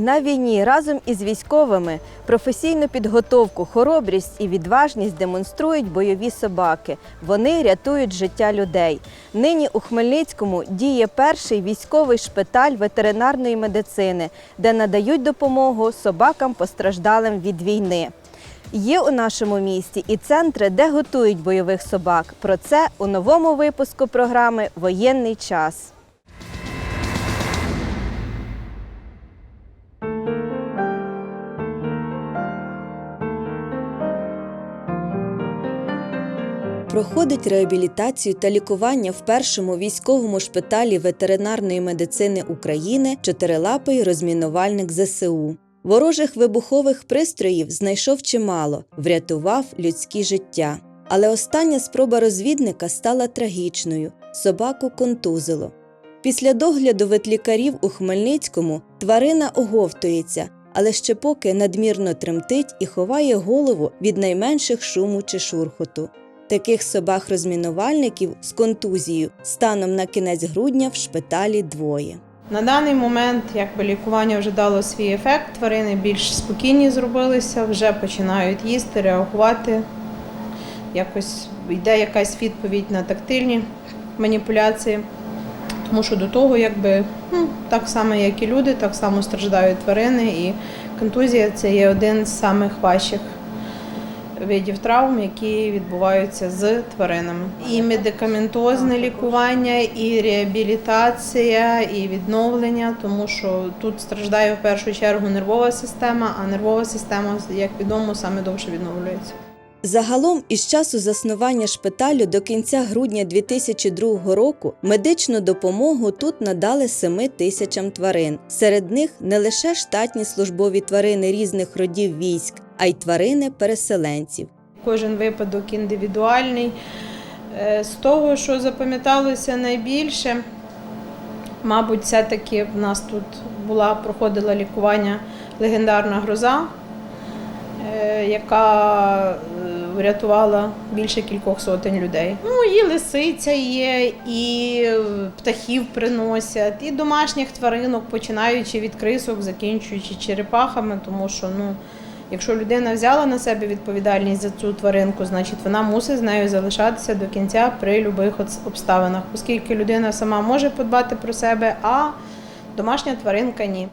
На війні разом із військовими професійну підготовку, хоробрість і відважність демонструють бойові собаки. Вони рятують життя людей. Нині у Хмельницькому діє перший військовий шпиталь ветеринарної медицини, де надають допомогу собакам постраждалим від війни. Є у нашому місті і центри, де готують бойових собак. Про це у новому випуску програми Воєнний час. Проходить реабілітацію та лікування в першому військовому шпиталі ветеринарної медицини України чотирилапий розмінувальник ЗСУ. Ворожих вибухових пристроїв знайшов чимало, врятував людські життя. Але остання спроба розвідника стала трагічною собаку контузило. Після догляду ветлікарів у Хмельницькому тварина оговтується, але ще поки надмірно тремтить і ховає голову від найменших шуму чи шурхоту. Таких собак-розмінувальників з контузією станом на кінець грудня в шпиталі двоє. На даний момент якби лікування вже дало свій ефект. Тварини більш спокійні зробилися, вже починають їсти, реагувати. Якось йде якась відповідь на тактильні маніпуляції. Тому що до того, якби ну, так само, як і люди, так само страждають тварини, і контузія це є один з самих важчих видів травм, які відбуваються з тваринами. І медикаментозне лікування, і реабілітація, і відновлення, тому що тут страждає в першу чергу нервова система, а нервова система, як відомо, саме довше відновлюється. Загалом, із часу заснування шпиталю до кінця грудня 2002 року медичну допомогу тут надали 7 тисячам тварин. Серед них не лише штатні службові тварини різних родів військ, а й тварини переселенців. Кожен випадок індивідуальний. Е, З того, що запам'яталося найбільше, мабуть, все-таки в нас тут була, проходила лікування легендарна гроза, е, яка е, врятувала більше кількох сотень людей. Ну, і лисиця є, і птахів приносять, і домашніх тваринок, починаючи від крисок, закінчуючи черепахами, тому що ну. Якщо людина взяла на себе відповідальність за цю тваринку, значить вона мусить з нею залишатися до кінця при будь-яких обставинах, оскільки людина сама може подбати про себе, а домашня тваринка ні.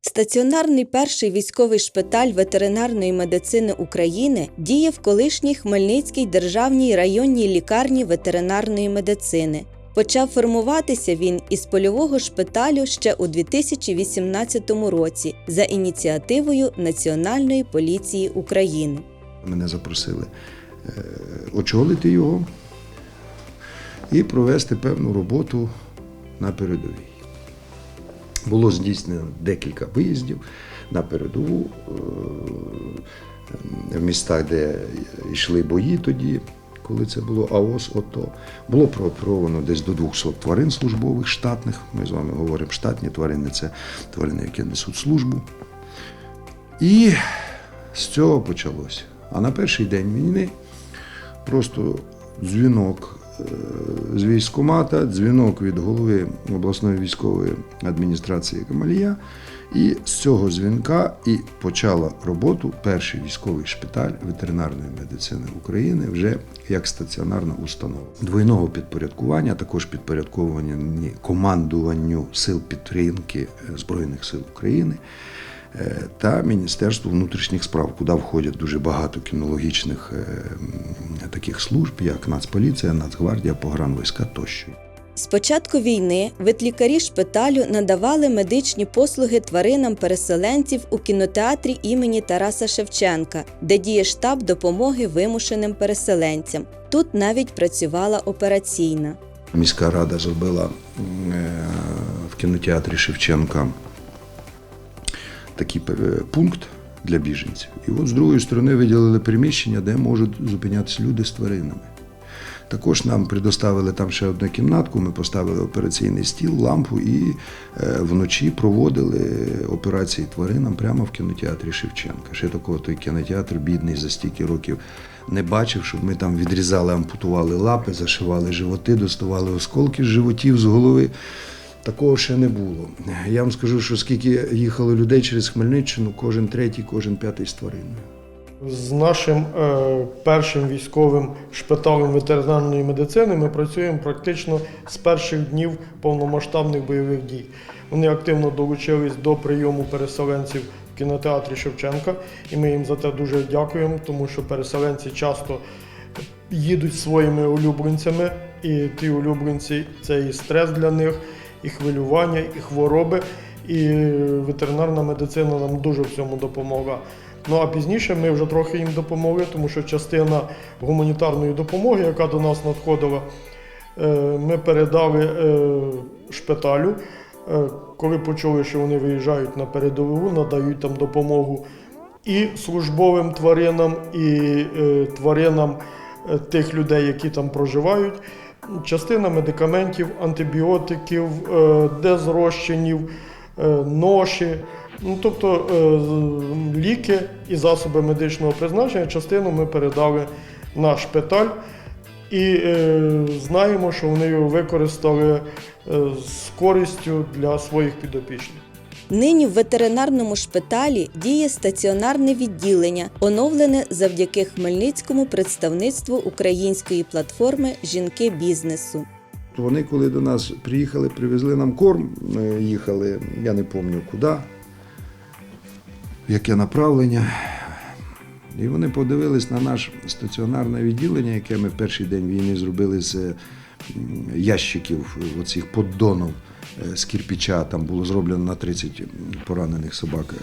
Стаціонарний перший військовий шпиталь ветеринарної медицини України діє в колишній Хмельницькій державній районній лікарні ветеринарної медицини. Почав формуватися він із польового шпиталю ще у 2018 році за ініціативою Національної поліції України. Мене запросили е, очолити його і провести певну роботу на передовій. Було здійснено декілька виїздів на передову е, в містах, де йшли бої тоді, коли це було АОС, ОТО. Було прооперовано десь до 200 тварин службових штатних. Ми з вами говоримо штатні тварини це тварини, які несуть службу. І з цього почалося. А на перший день війни просто дзвінок е, з військкомата, дзвінок від голови обласної військової адміністрації Камалія. І з цього дзвінка і почала роботу перший військовий шпиталь ветеринарної медицини України вже як стаціонарна установа. Двойного підпорядкування, також підпорядковані командуванню сил підтримки Збройних сил України е, та Міністерству внутрішніх справ, куди входять дуже багато кінологічних е, таких служб, як Нацполіція, Нацгвардія, погранвійська тощо. З початку війни ветлікарі шпиталю надавали медичні послуги тваринам переселенців у кінотеатрі імені Тараса Шевченка, де діє штаб допомоги вимушеним переселенцям. Тут навіть працювала операційна. Міська рада зробила е, в кінотеатрі Шевченка такий е, пункт для біженців. І от з другої сторони виділили приміщення, де можуть зупинятися люди з тваринами. Також нам предоставили там ще одну кімнатку. Ми поставили операційний стіл, лампу і е, вночі проводили операції тваринам прямо в кінотеатрі Шевченка. Ще такого той кінотеатр бідний за стільки років не бачив, щоб ми там відрізали, ампутували лапи, зашивали животи, доставали осколки з животів з голови. Такого ще не було. Я вам скажу, що скільки їхало людей через Хмельниччину, кожен третій, кожен п'ятий з твариною. З нашим е, першим військовим шпиталем ветеринарної медицини ми працюємо практично з перших днів повномасштабних бойових дій. Вони активно долучились до прийому переселенців в кінотеатрі Шевченка, і ми їм за це дуже дякуємо, тому що переселенці часто їдуть своїми улюбленцями, і ті улюбленці це і стрес для них, і хвилювання, і хвороби. І ветеринарна медицина нам дуже в цьому допомогла. Ну а пізніше ми вже трохи їм допомогли, тому що частина гуманітарної допомоги, яка до нас надходила, е, ми передали е, шпиталю. Е, Коли почули, що вони виїжджають на передову, надають там допомогу і службовим тваринам, і тваринам тих людей, які там проживають. Частина медикаментів, антибіотиків, дезрозчинів, ноші, ну, тобто е, ліки і засоби медичного призначення. Частину ми передали на шпиталь і е, знаємо, що вони його використали е, з користю для своїх підопічних. Нині в ветеринарному шпиталі діє стаціонарне відділення, оновлене завдяки Хмельницькому представництву української платформи Жінки бізнесу. Вони, коли до нас приїхали, привезли нам корм, ми їхали, я не пам'ятаю куди, яке направлення. І вони подивились на наше стаціонарне відділення, яке ми перший день війни зробили з ящиків, оцих поддонів е, з кирпича. Там було зроблено на 30 поранених собак.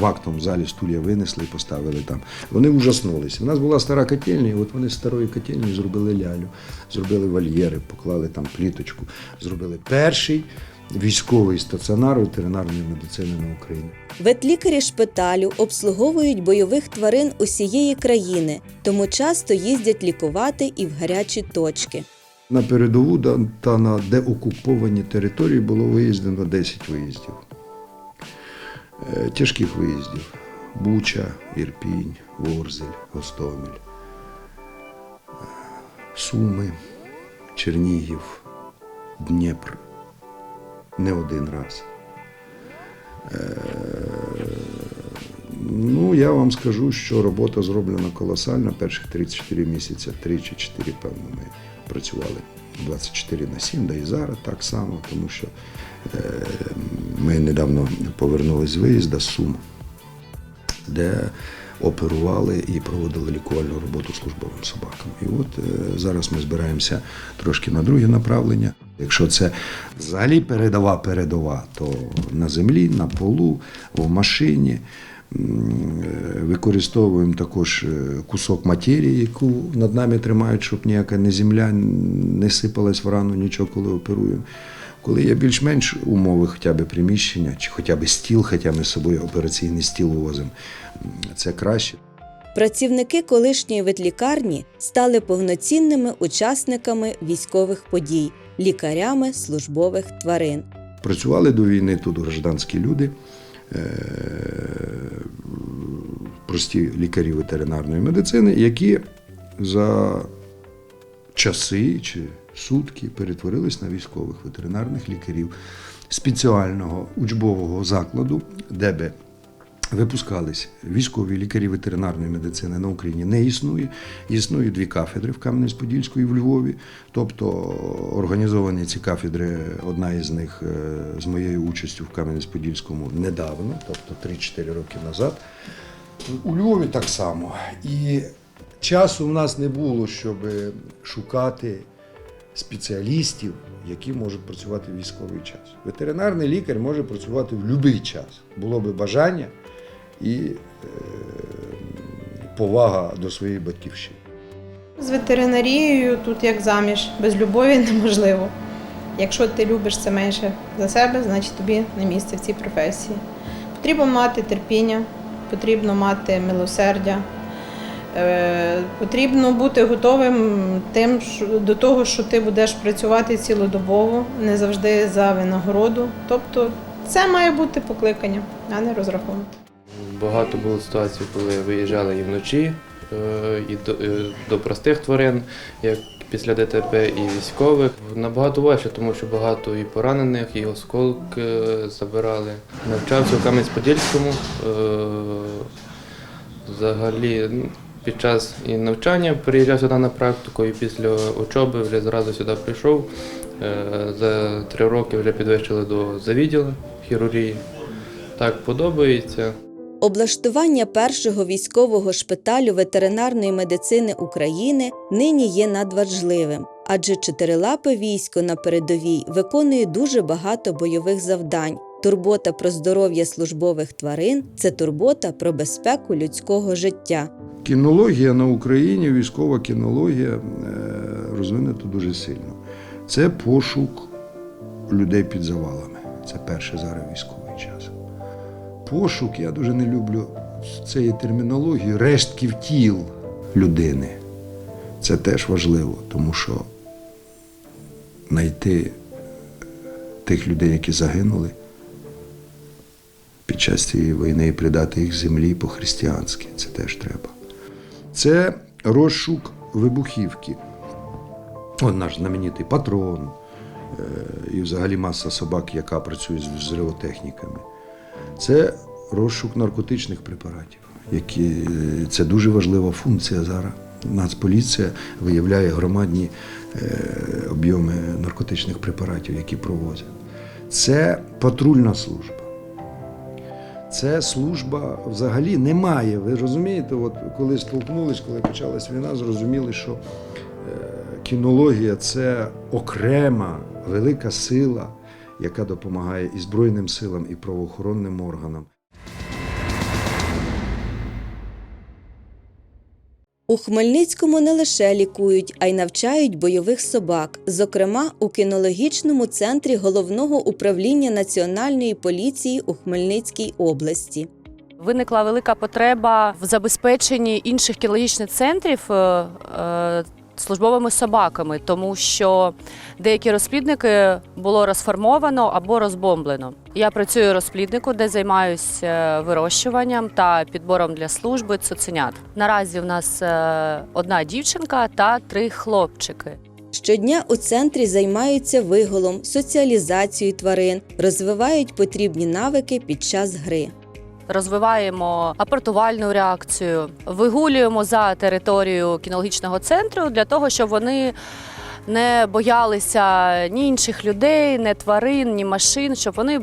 Е, В залі стулья винесли поставили там. Вони ужаснулися. У нас була стара котельня, і от вони з старої котельні зробили лялю, зробили вольєри, поклали там пліточку, зробили перший військовий стаціонар ветеринарної медицини на Україні. Ветлікарі шпиталю обслуговують бойових тварин усієї країни, тому часто їздять лікувати і в гарячі точки. На передову та на деокуповані території було виїздено 10 виїздів. Е, Тяжких виїздів. Буча, Ірпінь, Ворзель, Гостомель, е, Суми, Чернігів, Дніпр. Не один раз. Е, Ну, я вам скажу, що робота зроблена колосальна. Перших 34 місяці, 3 чи 4, певно, ми працювали 24 на 7, да і зараз так само, тому що е, ми недавно повернулись з виїзду з Сум, де оперували і проводили лікувальну роботу службовим собакам. І от е, зараз ми збираємося трошки на друге направлення. Якщо це взагалі передова передова, то на землі, на полу, в машині. Е, Використовуємо також е, кусок матерії, яку над нами тримають, щоб ніяка не земля не сипалась в рану, нічого, коли оперуємо. Коли є більш-менш умови, хоча б приміщення, чи хоча б стіл, хоча ми з собою операційний стіл возимо, це краще. Працівники колишньої ветлікарні стали повноцінними учасниками військових подій, лікарями службових тварин. Працювали до війни тут гражданські люди, е, прості лікарі ветеринарної медицини, які за часи чи сутки перетворились на військових ветеринарних лікарів спеціального учбового закладу, де би випускались військові лікарі ветеринарної медицини на Україні не існує. Існують дві кафедри в Кам'янець-Подільську і в Львові. Тобто організовані ці кафедри, одна із них е, з моєю участю в Кам'янець-Подільському недавно, тобто 3-4 роки назад. У Львові так само. І часу в нас не було, щоб шукати спеціалістів, які можуть працювати в військовий час. Ветеринарний лікар може працювати в будь-який час. Було би бажання і е, повага до своєї батьківщини. З ветеринарією тут як заміж, без любові неможливо. Якщо ти любиш це менше за себе, значить тобі не місце в цій професії. Потрібно мати терпіння, потрібно мати милосердя, Потрібно бути готовим тим, до того, що ти будеш працювати цілодобово, не завжди за винагороду. Тобто це має бути покликання, а не розрахунок. Багато було ситуацій, коли виїжджали і вночі, е, і до, е, до простих тварин, як після ДТП, і військових. Набагато важче, тому що багато і поранених, і осколки е, забирали. Навчався у Кам'янець-Подільському. е, Взагалі, ну, під час і навчання приїжджав сюди на практику, і після учоби вже зразу сюди прийшов. Е, За три роки вже підвищили до завідділа хірургії. Так подобається. Облаштування першого військового шпиталю ветеринарної медицини України нині є надважливим, адже чотирилапе військо на передовій виконує дуже багато бойових завдань. Турбота про здоров'я службових тварин це турбота про безпеку людського життя. Кінологія на Україні, військова кінологія е, розвинута дуже сильно. Це пошук людей під завалами. Це перше зараз військовий час. Пошук, я дуже не люблю цієї термінології, рештків тіл людини. Це теж важливо, тому що знайти тих людей, які загинули під час цієї війни і придати їх землі по-християнськи. Це теж треба. Це розшук вибухівки. От наш знаменитий патрон е, і взагалі маса собак, яка працює з взривотехніками. Це розшук наркотичних препаратів, які е, це дуже важлива функція зараз. Нацполіція виявляє громадні е, об'єми наркотичних препаратів, які провозять. Це патрульна служба. Це служба взагалі немає. Ви розумієте, от коли столкнулись, коли почалась війна, зрозуміли, що е, кінологія це окрема велика сила, яка допомагає і Збройним силам, і правоохоронним органам. У Хмельницькому не лише лікують, а й навчають бойових собак, зокрема у кінологічному центрі головного управління Національної поліції у Хмельницькій області. Виникла велика потреба в забезпеченні інших кінологічних центрів е, е, службовими собаками, тому що деякі розплідники було розформовано або розбомблено. Я працюю розпліднику, де займаюся вирощуванням та підбором для служби цуценят. Наразі в нас е, одна дівчинка та три хлопчики. Щодня у центрі займаються виголом, соціалізацією тварин, розвивають потрібні навики під час гри. Розвиваємо апортувальну реакцію, вигулюємо за територію кінологічного центру для того, щоб вони не боялися ні інших людей, ні тварин, ні машин, щоб вони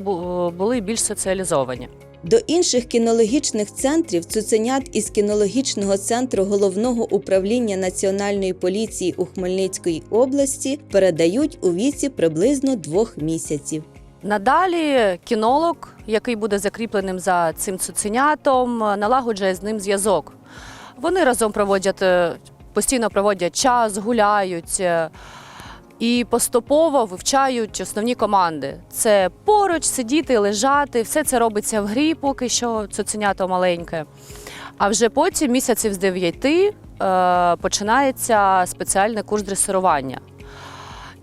були більш соціалізовані. До інших кінологічних центрів цуценят із кінологічного центру головного управління Національної поліції у Хмельницькій області передають у віці приблизно двох місяців. Надалі кінолог, який буде закріпленим за цим цуценятом, налагоджує з ним зв'язок. Вони разом проводять е, постійно проводять час, гуляють е, і поступово вивчають основні команди. Це поруч, сидіти, лежати. Все це робиться в грі, поки що цуценято маленьке. А вже потім, місяців з дев'яти, е, починається спеціальний курс дресирування.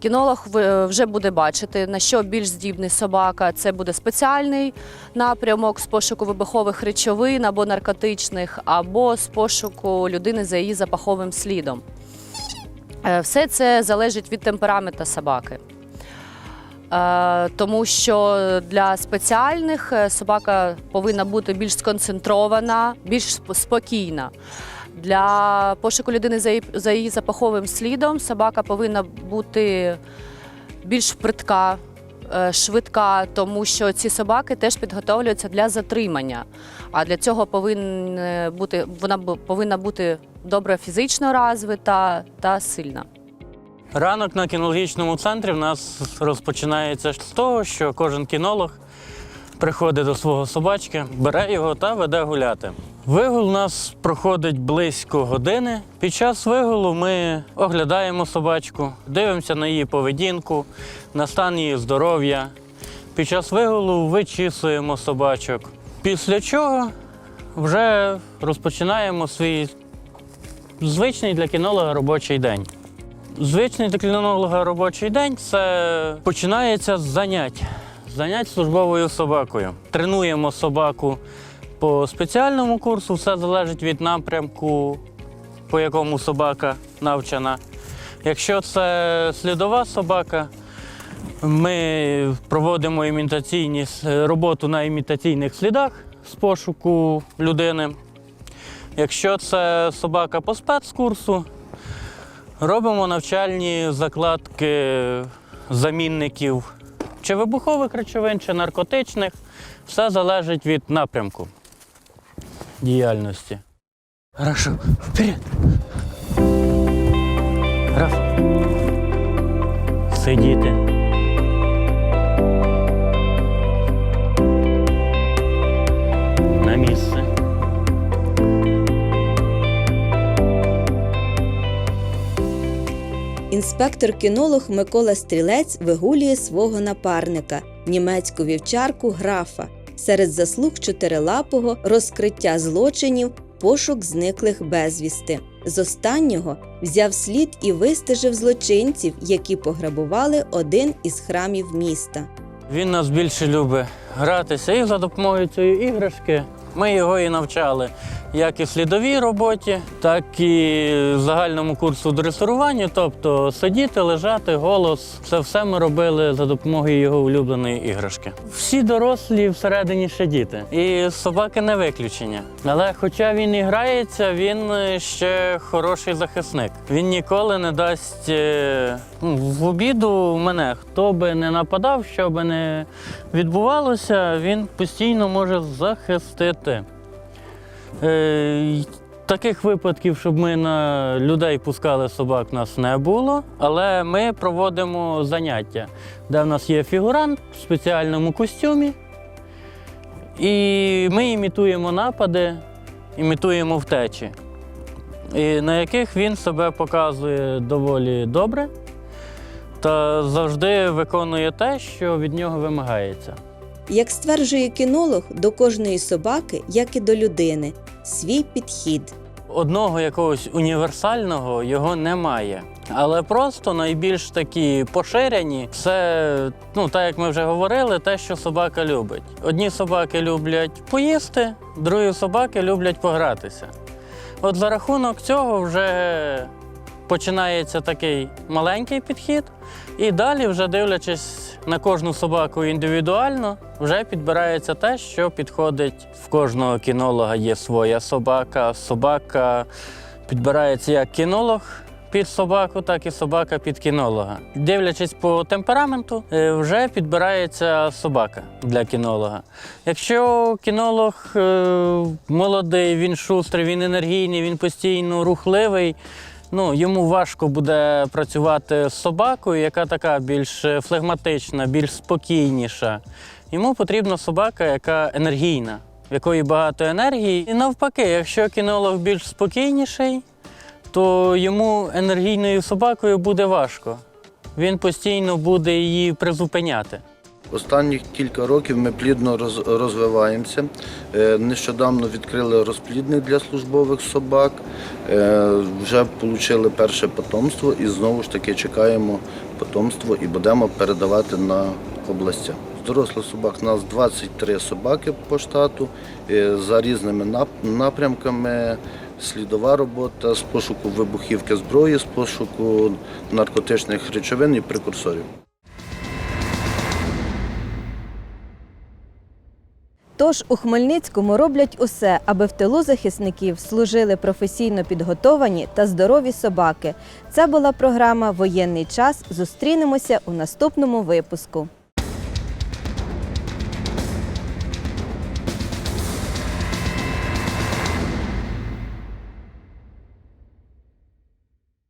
Кінолог вже буде бачити, на що більш здібний собака. Це буде спеціальний напрямок з пошуку вибухових речовин або наркотичних, або з пошуку людини за її запаховим слідом. Е, Все це залежить від темпераменту собаки. Е, Тому що для спеціальних е, собака повинна бути більш сконцентрована, більш спокійна. Для пошуку людини за її, за її запаховим слідом собака повинна бути більш притка, е, швидка, тому що ці собаки теж підготовлюються для затримання. А для цього повинна бути, вона повинна бути добре фізично розвита та сильна. Ранок на кінологічному центрі в нас розпочинається з того, що кожен кінолог приходить до свого собачки, бере його та веде гуляти. Вигул у нас проходить близько години. Під час вигулу ми оглядаємо собачку, дивимося на її поведінку, на стан її здоров'я. Під час вигулу вичісуємо собачок. Після чого вже розпочинаємо свій звичний для кінолога робочий день. Звичний для кінолога робочий день це починається з занять. Занять службовою собакою. Тренуємо собаку по спеціальному курсу, все залежить від напрямку, по якому собака навчена. Якщо це слідова собака, ми проводимо імітаційні роботу на імітаційних слідах з пошуку людини. Якщо це собака по спецкурсу, робимо навчальні закладки замінників чи вибухових речовин, чи наркотичних. Все залежить від напрямку діяльності. Хорошо, вперед. Раз. Сидіти. На місце. Інспектор-кінолог Микола Стрілець вигулює свого напарника, німецьку вівчарку графа. Серед заслуг чотирилапого розкриття злочинів, пошук зниклих безвісти. З останнього взяв слід і вистежив злочинців, які пограбували один із храмів міста. Він нас більше любить гратися і за допомогою цієї іграшки. Ми його і навчали як і слідовій роботі, так і загальному курсу дресирування, тобто сидіти, лежати, голос. Це все ми робили за допомогою його улюбленої іграшки. Всі дорослі всередині ще діти. І собаки не виключення. Але хоча він і грається, він е, ще хороший захисник. Він ніколи не дасть е, ну, в обіду мене. Хто би не нападав, що би не відбувалося, він постійно може захистити. Е, Таких випадків, щоб ми на людей пускали собак, нас не було. Але ми проводимо заняття, де в нас є фігурант в спеціальному костюмі. І ми імітуємо напади, імітуємо втечі, і на яких він себе показує доволі добре та завжди виконує те, що від нього вимагається. Як стверджує кінолог, до кожної собаки, як і до людини, свій підхід. Одного якогось універсального його немає. Але просто найбільш такі поширені це, ну так як ми вже говорили, те, що собака любить. Одні собаки люблять поїсти, другі собаки люблять погратися. От за рахунок цього вже починається такий маленький підхід, і далі, вже дивлячись на кожну собаку індивідуально, вже підбирається те, що підходить. В кожного кінолога є своя собака. Собака підбирається як кінолог під собаку, так і собака під кінолога. Дивлячись по темпераменту, е, вже підбирається собака для кінолога. Якщо кінолог е, молодий, він шустрий, він енергійний, він постійно рухливий. Ну, йому важко буде працювати з собакою, яка така більш е, флегматична, більш спокійніша. Йому потрібна собака, яка енергійна, в якої багато енергії. І навпаки, якщо кінолог більш спокійніший, то йому енергійною собакою буде важко. Він постійно буде її призупиняти. Останніх кілька років ми плідно розвиваємося. Е, Нещодавно відкрили розплідник для службових собак. Е, Вже отримали перше потомство і знову ж таки чекаємо потомство і будемо передавати на областя. З дорослих собак у нас 23 собаки по штату е, за різними напрямками. Слідова робота з пошуку вибухівки зброї, з пошуку наркотичних речовин і прекурсорів. Тож у Хмельницькому роблять усе, аби в тилу захисників служили професійно підготовані та здорові собаки. Це була програма Воєнний час. Зустрінемося у наступному випуску.